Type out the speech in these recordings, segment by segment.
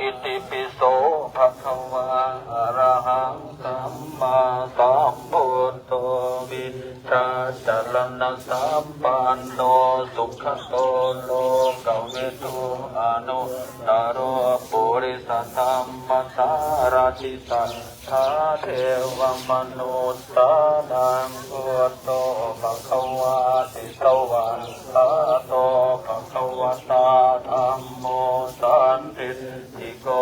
อิติปิโสภะคะวะอะระหังสัมมาสัมพุทโธวิชาจรณะสัมปันโนสุขโตโลกวิทูอนุตตโรปุริสธรรมสารติสัทธาเทวมนุสสานังพุทโตภะคะวะติสวันตาโตภะคะวะตาธัมโมสันติ โก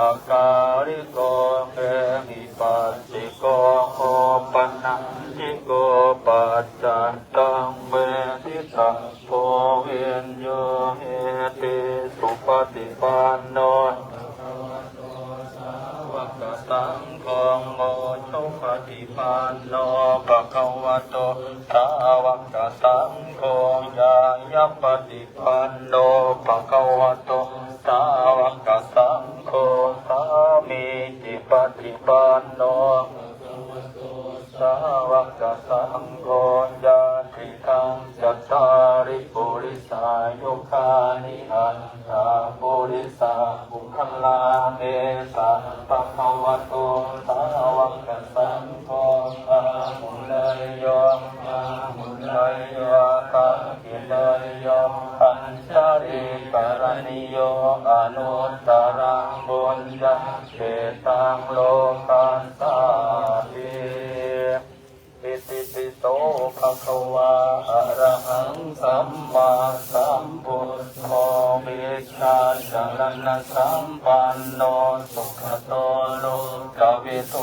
อาการิโกเอมิปัสสิโก นิอันตาปุริสาบุคลาเนสะปะคะวะโตสาวกสังโฆอามุนยโยอามุนยโยตังกินยโยปัญจริกรณิโยอนุตตรังบุญญาเกตังโลกัสสาติ โตภะคะวะอะระหังสัมมาสัมพุทโธวิชาจรณสัมปันโนสุขโตโลกวิโต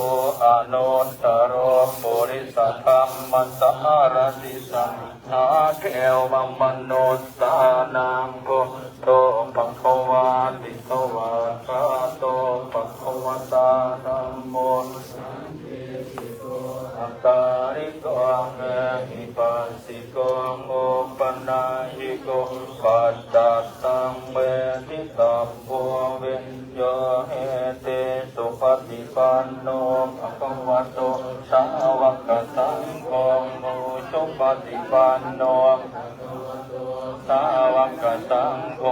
อนุตตโรปุริสธรรมส ฏิปันโนสาวกสังโฆ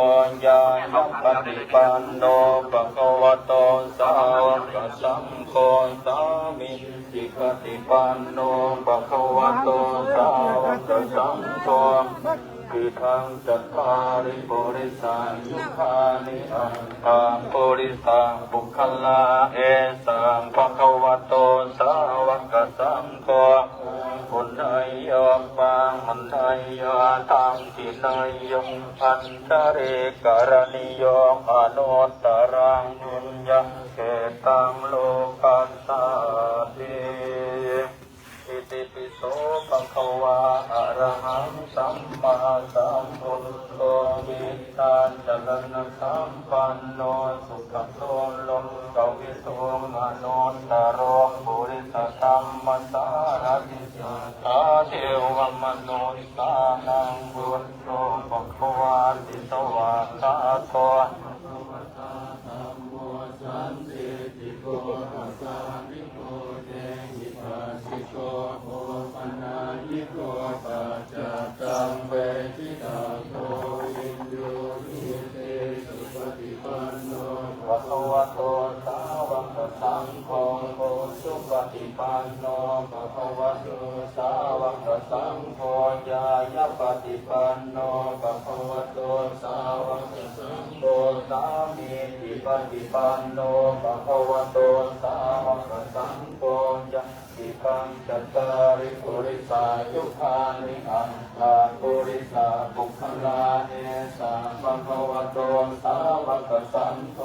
ญาณปฏิปันโนภะคะวะโตสาวกสังโฆสามิจิปฏิปันโนภะคะวะโตสาวกสังโฆคือทางจัตตาริปุริสังยุคานิอันตาปุริสังบุคลาเอสังภะคะวะโตสาวกสังโฆ มุนายโยปังมุนายโยตังกินายโยอันตเรกรณิโยอนุตตรังมุญญาเกตังโลกัสสาติอิติปิโสภะคะวะอะระหังสัมมาสัมพุทโธวิตาจรณะสัมปันโนสุขโตโลกวิโสมโนตโภะคะวะโตสาวกสังโฆสุปฏิปันโนภะคะวะโตสาวกสังโฆญายะปฏิปันโนภะคะวะโตสาวกสังโฆสามีจิปฏิปันโนภะคะวะโตสาวกสังโฆญา ติปังจตาริปุริสายุคานิอันตาปุริสาบุคลาเอสาภะคะวะโตสาวกสังโฆ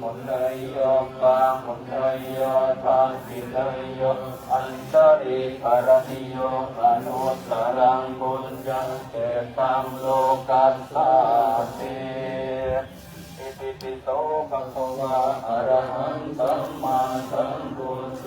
มุนไดโยปังมุนไดโยทังกินไดโยอันตริภารณิโยอนุตตรังบุญญังเกตังโลกัสสาติอิติปิโสภะคะวะอะระหังสัมมาสัมพุทโธ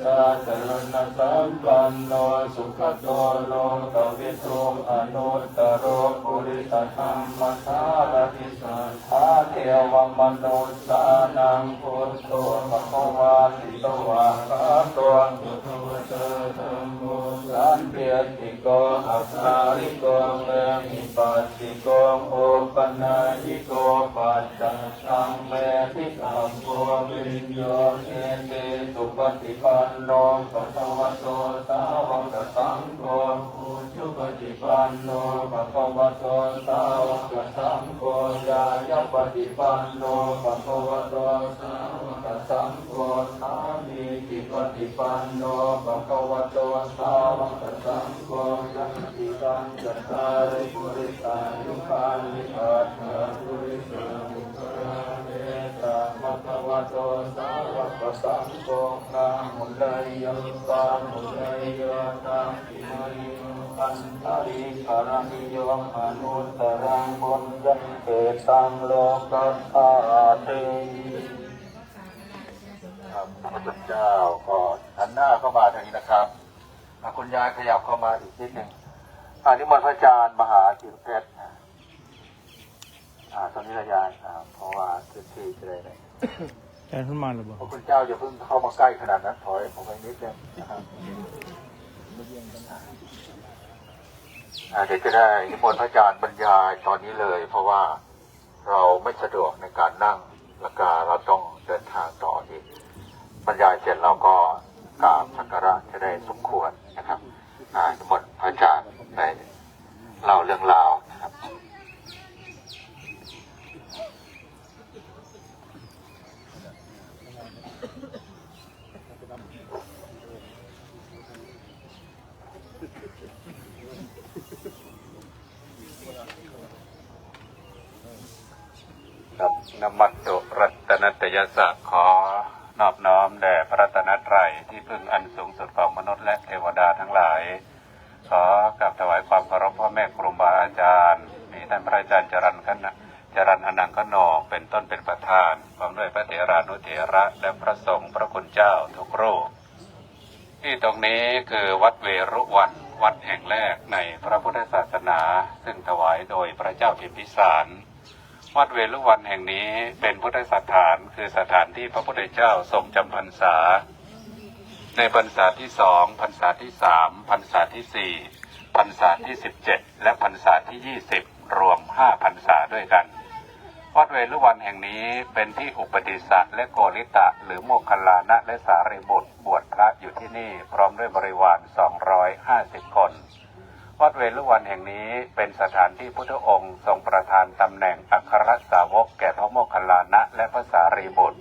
วิชาจรณะสัมปันโนสุขโตโลกวิทูอนุตตโรปุริสธรรมสารติสัทาเทวมนุสสานังพุทโธภะควะติสวะคาโตภะคะวะตธมโมสันติติโกอัสสาริโกเมหิปัสสิโกโอปนายิโกปัจจัตังเมติตัมโพวิญโยเอเตสุปฏิปันโนปะคะวะโตสาวกสังโฆอุชุปฏิปันโนปะคะวะโตสาวกสังโฆยายปฏิปันโนปะคะวะโตสาวกสังโฆสามีจิปฏิปันโนปะคะวะโตสาวกสังโฆยัมปิตังจัตตาริปุริสายุคานิปัสสะปุริสา วะโตสาวกสังโฆนามุลยยัมปามุลยยะตังอิมายิอันตาริกานิโยมนุตตรังบุญยันเตตังโลกัสสาติครับพระเจ้าก็หันหน้าเข้ามาทางนี้นะครับคุณยายขยับเข้ามาอีกนิดหนึ่งอันนี้มนต์พระอาจารย์มหาจิตเพชรอ่าตอนนี้ระยายอ่าเพราะว่าพื้นที่จะได้ แทนขึ้นมาหรือเปล่าพระคุณเจ้าอย่าเพิ่งเข้ามาใกล้ขนาดนั้นถอยออกไปนิดนึงนะครับเดี๋ยวจะได้นิมนต์พระอาจารย์บรรยายตอนนี้เลย เพราะว่าเราไม่สะดวกในการนั่งแล้วก็เราต้องเดินทางต่ออีกบรรยายเสร็จเราก็กราบสักการะจะได้สมควรนะครับนิมนต์พระอาจารย์ไปเล่าเรื่องราว นมัสสุรัตนตยศักขอนอบน้อมแด่พระตนตรัยที่พึ่งอันสูงสุดของมนุษย์และเทวดาทั้งหลาย ขอกราบถวายความเคารพพ่อแม่ครูบาอาจารย์มีท่านพระอาจารย์จรันกันนะจรันอนังคโนเป็นต้นเป็นประธานพร้อมด้วยพระเถรานุเถระและพระสงฆ์พระคุณเจ้าทุกรูปที่ตรงนี้คือวัดเวรุวันวัดแห่งแรกในพระพุทธศาสนา ซึ่งถวายโดยพระเจ้าพิมพิสาร วัดเวรุวันแห่งนี้เป็นพุทธสถานคือสถานที่พระพุทธเจ้าทรงจำพรรษา ในพรรษาที่สองพรรษาที่สามพรรษาที่สี่พรรษาที่สิบเจ็ดและพรรษาที่ยี่สิบรวมห้าพรรษาด้วยกัน วัดเวรุวันแห่งนี้เป็นที่อุปติสสะและโกริตะ หรือโมคคัลลานะและสารีบุตรบวชพระอยู่ที่นี่พร้อมด้วยบริวาร250คน วัดเวรุวันแห่งนี้เป็นสถานที่พุทธองค์ทรงประทานตำแหน่งอัครสาวกแก่พระโมคคัลลานะและพระสารีบุตร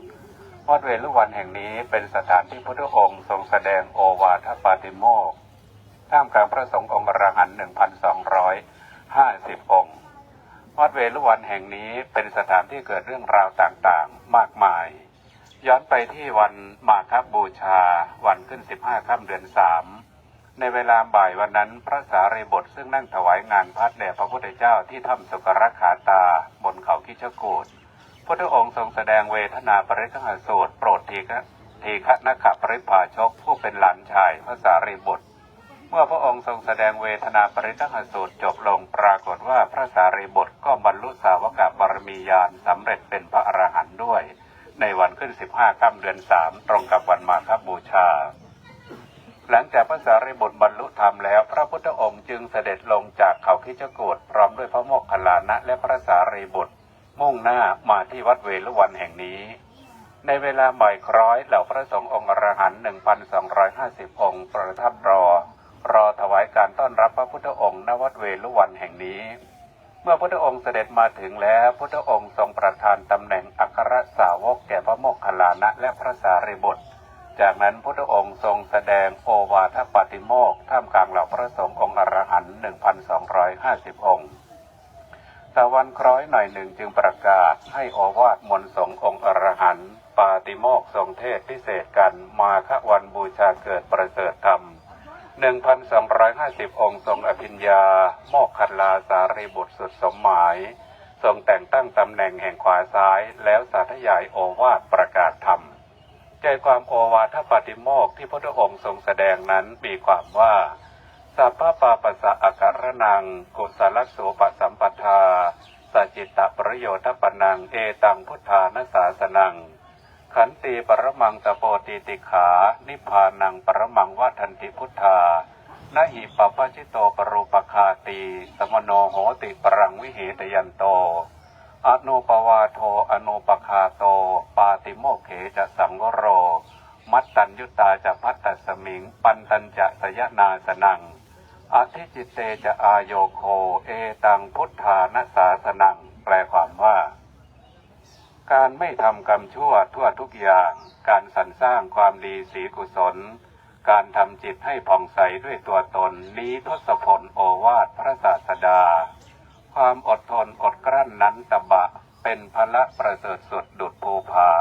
วัดเวรุวันแห่งนี้เป็นสถานที่พุทธองค์ทรงแสดงโอวาทปาติโมกข์ท่ามกลางพระสงฆ์องค์อรหันต์1,250องค์ วัดเวรุวันแห่งนี้เป็นสถานที่เกิดเรื่องราวต่างๆ มากมาย ย้อนไปที่วันมาคบูชา วันขึ้น15ค่ำเดือนสาม ในเวลาบ่ายวันนั้นพระสารีบทซึ่งนั่งถวายงานพัดแด่พระพุทธเจ้าที่ถ้ำสุกรขาตาบนเขาคิชกูดพระองค์ทรงแสดงเวทนาปริฆหสูตรโปรดทีฆะทีฆะนขปริภาชกผู้เป็นหลานชายพระสารีบทเมื่อพระองค์ทรงแสดงเวทนาปริทหสูตรจบลงปรากฏว่าพระสารีบุตรก็บรรลุสาวกบารมีญาณสำเร็จเป็นพระอรหันต์ด้วย ในวันขึ้น15ค่ำเดือนสามตรงกับวันมาฆบูชา หลังจากพระสารีบุตรบรรลุธรรมแล้ว พระพุทธองค์จึงเสด็จลงจากเขาคิจกูฏพร้อมด้วยพระโมคคัลลานะและพระสารีบุตร มุ่งหน้ามาที่วัดเวรุวันแห่งนี้ ในเวลาบ่ายคล้อยเหล่าพระสงฆ์องค์อรหันต์1,250องค์ประทับรอ รอถวายการต้อนรับพระพุทธองค์ณวัดเวรุวันแห่งนี้ เมื่อพระพุทธองค์เสด็จมาถึงแล้วพระพุทธองค์ทรงประทานตำแหน่งอัครสาวกแก่พระโมคคัลลานะและพระสารีบุตร จากนั้นพระพุทธองค์ทรงแสดงโอวาทปาติโมกข์ท่ามกลางเหล่าพระสงฆ์องค์อรหันต์1,250 องค์ต่วันคล้อยหน่อยหนึ่งจึงประกาศให้โอวาทมนต์สงฆ์องค์อรหันต์ปาติโมกข์ทรงเทศพิเศษกันมาฆวันบูชาเกิดประเสริฐธรรม 1,250 องค์ทรงอภิญญา โมกขัลลาสารีบุตรสุดสมหมาย ทรงแต่งตั้งตำแหน่งแห่งขวาซ้ายแล้วสาธยายโอวาทประกาศธรรม ใจความโอวาทปาติโมกข์ที่พระองค์ทรงแสดงนั้นมีความว่าสัพพะปาปัสสะอาการนังกุศลโสปสัมปทาสัจจิตตประโยชน์ปนังเอตังพุทธานาสาสนัง ขันติปรมังตะโปติติขา นิพพานังปรมังวัฏันติพุทธานะหิปปปชิโตปรูปคาตี สมโนโหติปรังวิเหตยันโต อโนปวาโทอโนปคาโต ปาติโมเขจะสังวโร มัตตัญยุตาจะพัตตสมิง ปันตัญจะสยนาสนัง อธิจิตเตจะอายโยโค เอตังพุทธานาสาสนัง แปลความว่า การไม่ทำกรรมชั่วทั่วทุกอย่าง การสรรสร้างความดีสีกุศล การทำจิตให้ผ่องใสด้วยตัวตน นี้ทศพลโอวาทพระศาสดา ความอดทนอดกลั้นนั้นตบะ เป็นพละประเสริฐสุดดุจภูผา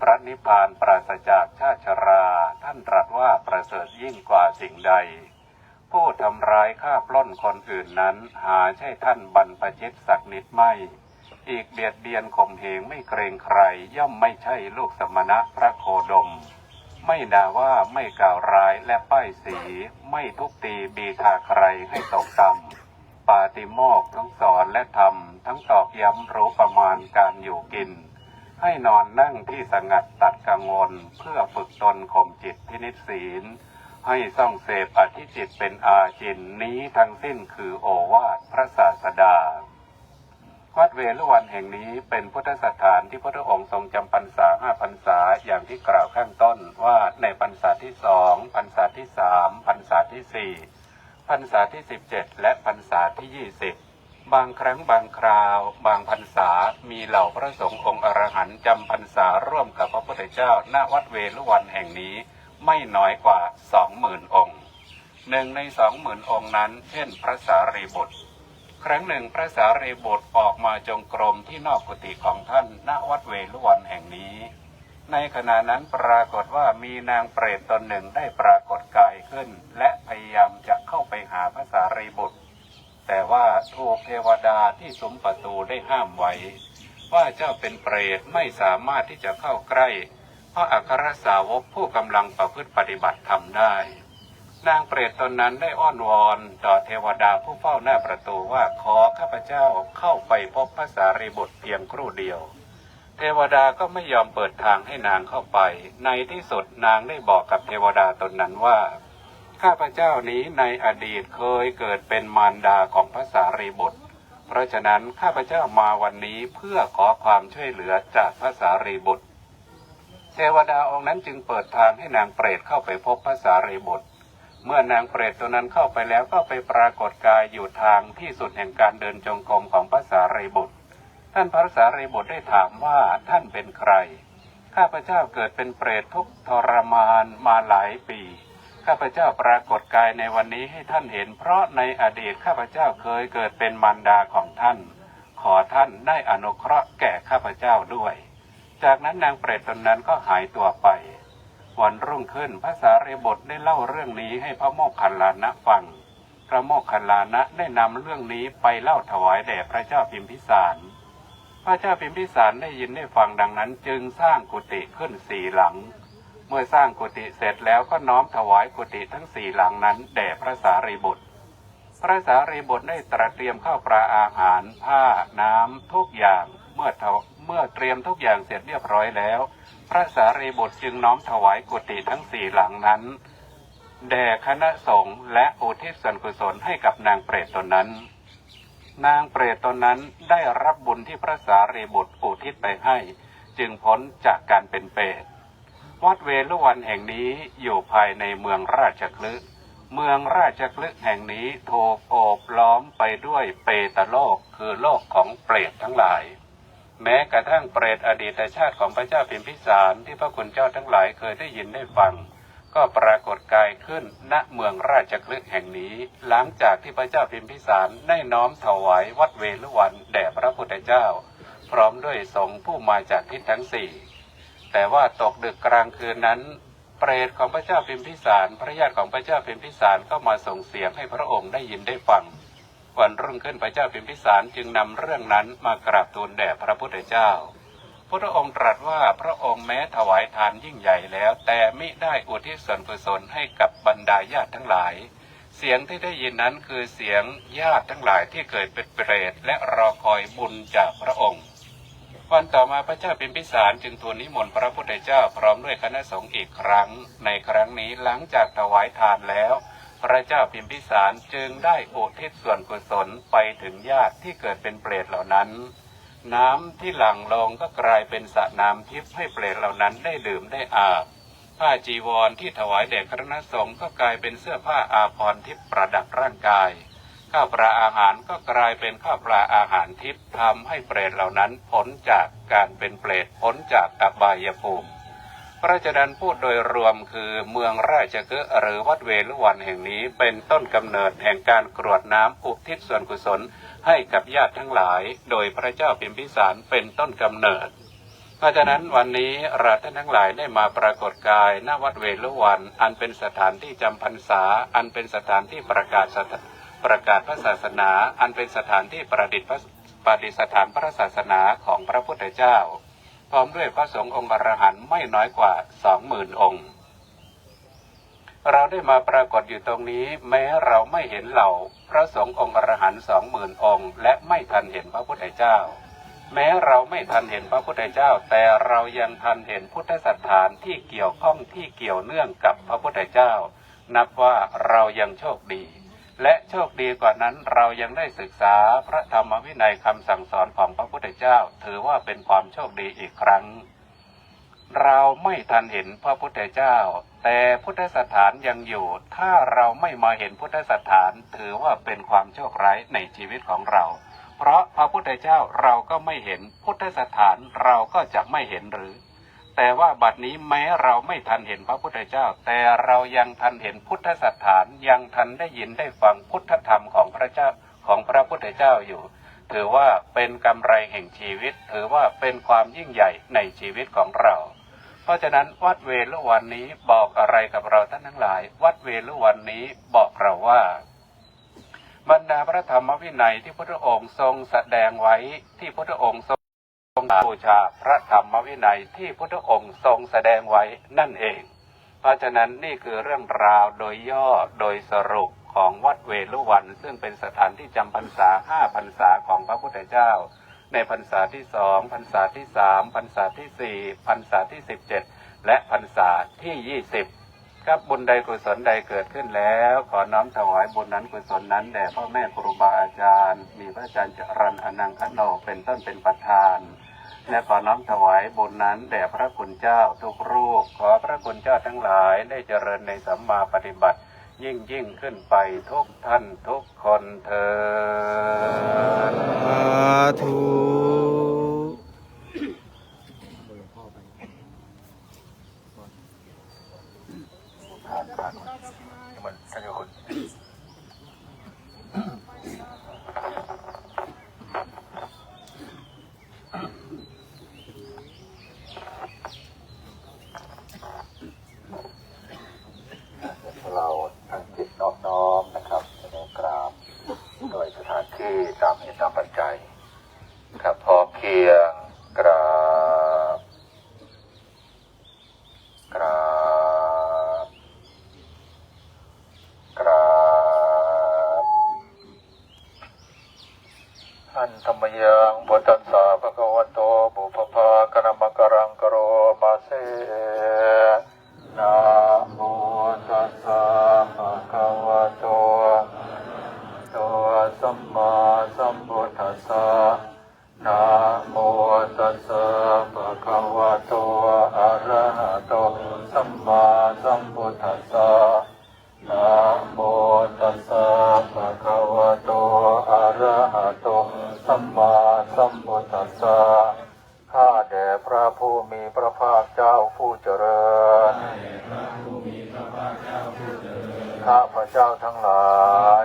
พระนิพพานปราศจากชาติชรา ท่านตรัสว่าประเสริฐยิ่งกว่าสิ่งใด ผู้ทำร้ายฆ่าปล้นคนอื่นนั้น หาใช่ท่านบรรพชิตสักนิดไม่ อีกเบียดเบียนข่มเหงไม่เกรงใคร ย่อมไม่ใช่ลูกสมณะพระโคดมไม่ด่าว่าไม่กล่าวร้ายและป้ายสี ไม่ทุบตีบีทาใครให้ตกต่ำ ปาติโมกทั้งสอนและทำทั้งตอกย้ำรู้ประมาณการอยู่กิน ให้นอนนั่งที่สงัดตัดกังวล เพื่อฝึกตนข่มจิตพินิจศีล ให้ส่องเสพอธิจิตเป็นอาจินนี้ทั้งสิ้นคือโอวาทพระศาสดา วัดเวลุวันแห่งนี้เป็นพุทธสถานที่พระองค์ทรงจำพรรษาห้าพรรษาอย่างที่กล่าวข้างต้นว่าในพรรษาที่สองพรรษาที่สามพรรษาที่สี่ พรรษาที่สิบเจ็ดและพรรษาที่ยี่สิบบางครั้งบางคราว บางพรรษามีเหล่าพระสงฆ์องค์อรหันต์จำพรรษาร่วมกับพระพุทธเจ้าณวัดเวลุวันแห่งนี้ไม่น้อยกว่าสองหมื่นองค์หนึ่งในสองหมื่นองค์นั้น เช่นพระสารีบุตร ครั้งหนึ่งพระสารีบุตรออกมาจงกรมที่นอกกุฏิของท่านณวัดเวลุวันแห่งนี้ ในขณะนั้นปรากฏว่ามีนางเปรตตนหนึ่งได้ปรากฏกายขึ้น และพยายามจะเข้าไปหาพระสารีบุตร แต่ว่าถูกเทวดาที่สมประตูได้ห้ามไว้ ว่าเจ้าเป็นเปรตไม่สามารถที่จะเข้าใกล้ เพราะอัครสาวกผู้กำลังประพฤติปฏิบัติทำได้ นางเปรตตนนั้นได้อ้อนวอนต่อเทวดาผู้เฝ้าหน้าประตูว่าขอข้าพเจ้าเข้าไปพบพระสารีบุตรเพียงครู่เดียว เทวดาก็ไม่ยอมเปิดทางให้นางเข้าไป ในที่สุดนางได้บอกกับเทวดาตนนั้นว่า ข้าพเจ้านี้ในอดีตเคยเกิดเป็นมารดาของพระสารีบุตร เพราะฉะนั้นข้าพเจ้ามาวันนี้เพื่อขอความช่วยเหลือจากพระสารีบุตร เทวดาองค์นั้นจึงเปิดทางให้นางเปรตเข้าไปพบพระสารีบุตร เมื่อนางเปรตตัวนั้นเข้าไปแล้วก็ไปปรากฏกายอยู่ทางที่สุดแห่งการเดินจงกรมของพระสารีบุตร ท่านพระสารีบุตรได้ถามว่าท่านเป็นใคร ข้าพเจ้าเกิดเป็นเปรตทุกทรมานมาหลายปี ข้าพเจ้าปรากฏกายในวันนี้ให้ท่านเห็น เพราะในอดีตข้าพเจ้าเคยเกิดเป็นมารดาของท่าน ขอท่านได้อนุเคราะห์แก่ข้าพเจ้าด้วย จากนั้นนางเปรตตนนั้นก็หายตัวไป วันรุ่งขึ้นพระสารีบุตรได้เล่าเรื่องนี้ให้พระโมคคัลลานะฟัง พระโมคคัลลานะได้นำเรื่องนี้ไปเล่าถวายแด่พระเจ้าพิมพิสาร พระเจ้าพิมพิสารได้ยินได้ฟังดังนั้น จึงสร้างกุฏิขึ้นสี่หลัง เมื่อสร้างกุฏิเสร็จแล้วก็น้อมถวายกุฏิทั้งสี่หลังนั้นแด่พระสารีบุตร พระสารีบุตรได้ตระเตรียมข้าวปลาอาหาร ผ้าน้ำทุกอย่างเมื่อเมื่อเตรียมทุกอย่างเสร็จเรียบร้อยแล้ว พระสารีบุตรจึงน้อมถวายกุฏิทั้งสี่หลังนั้นแด่คณะสงฆ์และอุทิศส่วนกุศลให้กับนางเปรตตนนั้น นางเปรตตนนั้นได้รับบุญที่พระสารีบุตรอุทิศไปให้ จึงพ้นจากการเป็นเปรตวัดเวลุวันแห่งนี้อยู่ภายในเมืองราชคลึเมืองราชคลึแห่งนี้ถูกโอบล้อมไปด้วยเปตโลกคือโลกของเปรตทั้งหลาย แม้กระทั่งเปรตอดีตชาติของพระเจ้าพิมพิสารที่พระคุณเจ้าทั้งหลายเคยได้ยินได้ฟัง ก็ปรากฏกายขึ้นณเมืองราชคลึแห่งนี้ หลังจากที่พระเจ้าพิมพิสารได้น้อมถวายวัดเวลุวันแด่พระพุทธเจ้า พร้อมด้วยสงฆ์ผู้มาจากทิศทั้งสี่แต่ว่าตกดึกกลางคืนนั้น เปรตของพระเจ้าพิมพิสาร พระญาติของพระเจ้าพิมพิสารก็มาส่งเสียงให้พระองค์ได้ยินได้ฟังวันรุ่งขึ้นพระเจ้าพิมพิสารจึงนำเรื่องนั้นมากราบทูลแด่พระพุทธเจ้า พระองค์ตรัสว่าพระองค์แม้ถวายทานยิ่งใหญ่แล้ว แต่มิได้อุทิศส่วนกุศลให้กับบรรดาญาติทั้งหลาย เสียงที่ได้ยินนั้นคือเสียงญาติทั้งหลายที่เกิดเป็นเปรตและรอคอยบุญจากพระองค์ วันต่อมาพระเจ้าพิมพิสารจึงทูลนิมนต์พระพุทธเจ้าพร้อมด้วยคณะสงฆ์อีกครั้ง ในครั้งนี้หลังจากถวายทานแล้ว พระเจ้าพิมพิสารจึงได้อุทิศส่วนกุศลไปถึงญาติที่เกิดเป็นเปรตเหล่านั้น น้ำที่หลั่งลงก็กลายเป็นสระน้ำทิพย์ให้เปรตเหล่านั้นได้ดื่มได้อาบผ้าจีวรที่ถวายแด่คณะสงฆ์ก็กลายเป็นเสื้อผ้าอาภรณ์ทิพย์ประดับร่างกาย ข้าวปลาอาหารก็กลายเป็นข้าวปลาอาหารทิพย์ทำให้เปรตเหล่านั้นพ้นจากการเป็นเปรตพ้นจากอบายภูมิ พระราชดันพูดโดยรวมคือเมืองราชเกะหรือวัดเวลุวันแห่งนี้เป็นต้นกำเนิดแห่งการกรวดน้ำอุทิศส่วนกุศล ให้กับญาติทั้งหลาย โดยพระเจ้าพิมพิสารเป็นต้นกำเนิด เพราะฉะนั้นวันนี้เราท่านทั้งหลายได้มาปรากฏกายณวัดเวลุวัน อันเป็นสถานที่จำพรรษา อันเป็นสถานที่ประกาศประกาศพระศาสนา อันเป็นสถานที่ประดิษฐ์ประดิษฐานพระศาสนาของพระพุทธเจ้า พร้อมด้วยพระสงฆ์องค์อรหันต์ไม่น้อยกว่าสองหมื่นองค์ เราได้มาปรากฏอยู่ตรงนี้ แม้เราไม่เห็นเหล่า พระสงฆ์องค์อรหันต์สองหมื่นองค์ และไม่ทันเห็นพระพุทธเจ้า แม้เราไม่ทันเห็นพระพุทธเจ้า แต่เรายังทันเห็นพุทธสถานที่เกี่ยวข้องที่เกี่ยวเนื่องกับพระพุทธเจ้า นับว่าเรายังโชคดี และโชคดีกว่านั้นเรายังได้ศึกษาพระธรรมวินัยคำสั่งสอนของพระพุทธเจ้า ถือว่าเป็นความโชคดีอีกครั้ง เราไม่ทันเห็นพระพุทธเจ้า แต่พุทธสถานยังอยู่ ถ้าเราไม่มาเห็นพุทธสถานถือว่าเป็นความโชคร้ายในชีวิตของเรา เพราะพระพุทธเจ้าเราก็ไม่เห็นพุทธสถานเราก็จะไม่เห็นหรือ แต่ว่าบัดนี้แม้เราไม่ทันเห็นพระพุทธเจ้า แต่เรายังทันเห็นพุทธสถานยังทันได้ยินได้ฟังพุทธธรรมของพระเจ้าของพระพุทธเจ้าอยู่ ถือว่าเป็นกำไรแห่งชีวิต ถือว่าเป็นความยิ่งใหญ่ในชีวิตของเรา เพราะฉะนั้นวัดเวลุวันนี้บอกอะไรกับเราท่านทั้งหลาย วัดเวลุวันนี้บอกเราว่า บรรดาพระธรรมวินัยที่พระองค์ทรงแสดงไว้ที่พระองค์ทรงบูชาพระธรรมวินัยที่พระองค์ทรงแสดงไว้นั่นเอง เพราะฉะนั้นนี่คือเรื่องราวโดยย่อโดยสรุปของวัดเวลุวัน ซึ่งเป็นสถานที่จำพรรษาห้าพรรษาของพระพุทธเจ้า ในพรรษาที่สองพรรษาที่สามพรรษาที่สี่พรรษาที่สิบเจ็ดและพรรษาที่ยี่สิบครับบุญใดกุศลใดเกิดขึ้นแล้ว ขอน้อมถวายบุญนั้นกุศลนั้นแด่พ่อแม่ครูบาอาจารย์ มีพระอาจารย์จรันอนังคโนเป็นต้นเป็นประธานและขอน้อมถวายบุญนั้นแด่พระคุณเจ้าทุกรูป ขอพระคุณเจ้าทั้งหลายได้เจริญในสัมมาปฏิบัติ ยิ่งยิ่งขึ้นไปทุกท่านทุกคนเถิด สาธุ ผ่านผ่านมันท่านเจ้าคุณ เราทั้งจิตน้อมน้อมนะครับในกราบโดยสถานที่ตามเหตุตามปัจจัยครับพร้อมเพรียงกราบ กราบ กราบ อันธรรมยังพุทธัสสะภะคะวะโตบุพพากะนะมะกะรังกะโรมาเซนะโมตัสสะภะคะวะโตโตสัมมาสัมพุทธัสสะนะโมตัสสะภะคะวะโตอะระหะโตสัมมาสัมพุทธัสสะ นะโมตัสสะภะคะวะโต อะระหะโต สัม มาสัมพุทธัสสะ ข้าแด่พระผู้มีพระภาคเจ้าผู้เจริญ ข้าพระเจ้าทั้งหลาย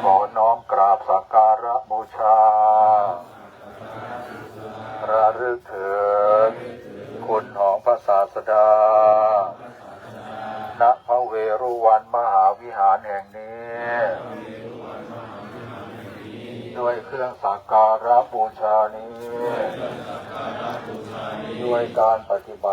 ขอน้อมกราบสักการะบูชา ระลึกถึงคุณของพระศาสดา ณพระเวรุวันมหาวิหารแห่งนี้ ด้วยเครื่องสักการะบูชานี้ ด้วยการปฏิบั